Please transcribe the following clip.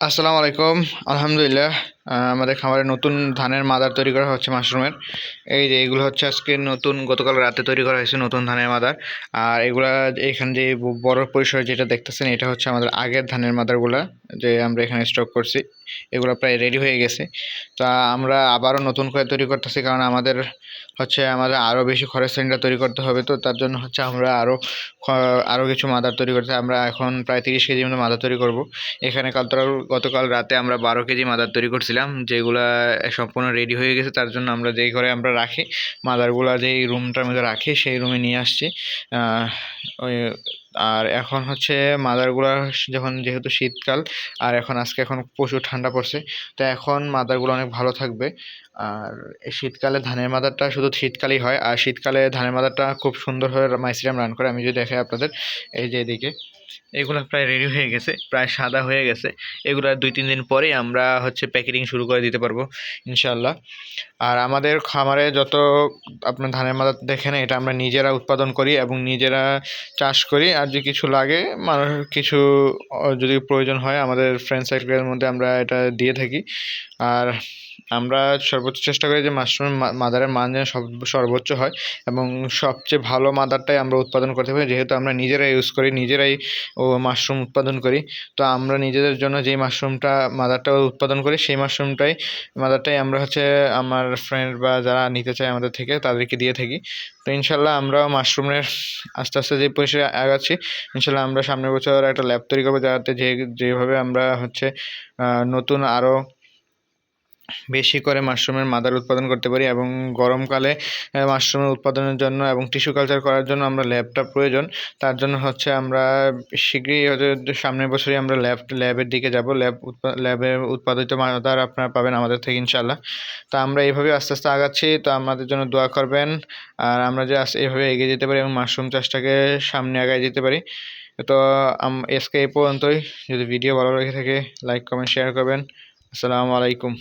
আসসালামু আলাইকুম আলহামদুলিল্লাহ আহ, আমাদের খামারে নতুন ধানের মাদার তৈরি করা হচ্ছে মাশরুমের। এই যে এগুলো হচ্ছে আজকে নতুন, গতকাল রাতে তৈরি করা হয়েছে নতুন ধানের মাদার। আর এগুলা এখানে যে বড় পরিসরে যেটা দেখতেছেন, এটা হচ্ছে আমাদের আগের ধানের মাদারগুলা যে আমরা এখানে স্টক করছি। এগুলো প্রায় রেডি হয়ে গেছে। তা আমরা আবারও নতুন করে তৈরি করতেছি কারণ আমাদের হচ্ছে আমাদের আরও বেশি খরচ সিলিন্ডার তৈরি করতে হবে তো, তার জন্য হচ্ছে আমরা আরও আরও কিছু মাদার তৈরি করতে আমরা এখন প্রায় তিরিশ কেজি মতো মাদার তৈরি করব। এখানে কাল গতকাল রাতে আমরা বারো কেজি মাদার তৈরি করছিলাম যেগুলা সম্পূর্ণ রেডি হয়ে গেছে, তার জন্য আমরা যেই ঘরে আমরা রাখি মাদারগুলা যেই রুমটার মধ্যে রাখি, সেই রুমে নিয়ে আসছি। ওই, আর এখন হচ্ছে মাদারগুলা যখন যেহেতু শীতকাল, আর এখন আজকে এখন প্রচুর ঠান্ডা পড়ছে, তো এখন মাদারগুলো অনেক ভালো থাকবে। আর শীতকালে ধানের মাদারটা শুধু শীতকালেই হয়, আর শীতকালে ধানের মাদারটা খুব সুন্দরভাবে মাইসিরাম রান করে, আমি যদি দেখাই আপনাদের, এই যে এদিকে। এগুলো প্রায় রেডি হয়ে গেছে, প্রায় সাদা হয়ে গেছে। এগুলো দুই, তিন দিন পরেই আমরা হচ্ছে প্যাকেটিং শুরু করে দিতে পারব ইনশাল্লাহ আর আমাদের খামারে যত আপনার ধানের মাদা দেখেন, এটা আমরা নিজেরা উৎপাদন করি এবং নিজেরা চাষ করি। আর যদি কিছু লাগে, মানুষ কিছু, যদি প্রয়োজন হয়, আমাদের ফ্রেন্ড সার্কেলের মধ্যে আমরা এটা দিয়ে থাকি। আর আমরা সর্বোচ্চ চেষ্টা করি যে মাশরুমের মাদারের মান যেন সব, সর্বোচ্চ হয় এবং সবচেয়ে ভালো মাদারটাই আমরা উৎপাদন করতে পারি। যেহেতু আমরা নিজেরাই ইউজ করি, নিজেরাই ও মাশরুম উৎপাদন করি, তো আমরা নিজেদের জন্য যেই মাশরুমটা, মাদারটা উৎপাদন করি, সেই মাশরুমটাই, মাদারটাই আমরা হচ্ছে আমার ফ্রেন্ড বা যারা নিতে চায় আমাদের থেকে তাদেরকে দিয়ে থাকি। তো ইনশাল্লাহ আমরাও মাশরুমের আস্তে আস্তে যে পরিসরে আগাচ্ছি ইনশাল্লাহ আমরা সামনের বছর একটা ল্যাব তৈরি করব যাতে যে, যেভাবে আমরা হচ্ছে নতুন আরও বেশি করে মাশরুমের মাদার উৎপাদন করতে পারি এবং গরমকালে মাশরুমের উৎপাদনের জন্য এবং টিস্যু কালচার করার জন্য আমরা ল্যাবটা প্রয়োজন। তার জন্য হচ্ছে আমরা শীঘ্রই সামনের বছরই আমরা ল্যাব, ল্যাবের দিকে যাব। ল্যাব ল্যাবে উৎপাদিত মাদার আপনারা পাবেন আমাদের থেকে ইনশাল্লাহ তো আমরা এইভাবে আস্তে আস্তে আগাচ্ছি। তো আমাদের জন্য দোয়া করবেন। আর আমরা যে এইভাবে এগিয়ে যেতে পারি এবং মাশরুম চাষটাকে সামনে আগায় যেতে পারি। তো আজকে এই পর্যন্তই। যদি ভিডিও ভালো লেগে থাকে লাইক কমেন্ট শেয়ার করবেন। আসসালামু আলাইকুম।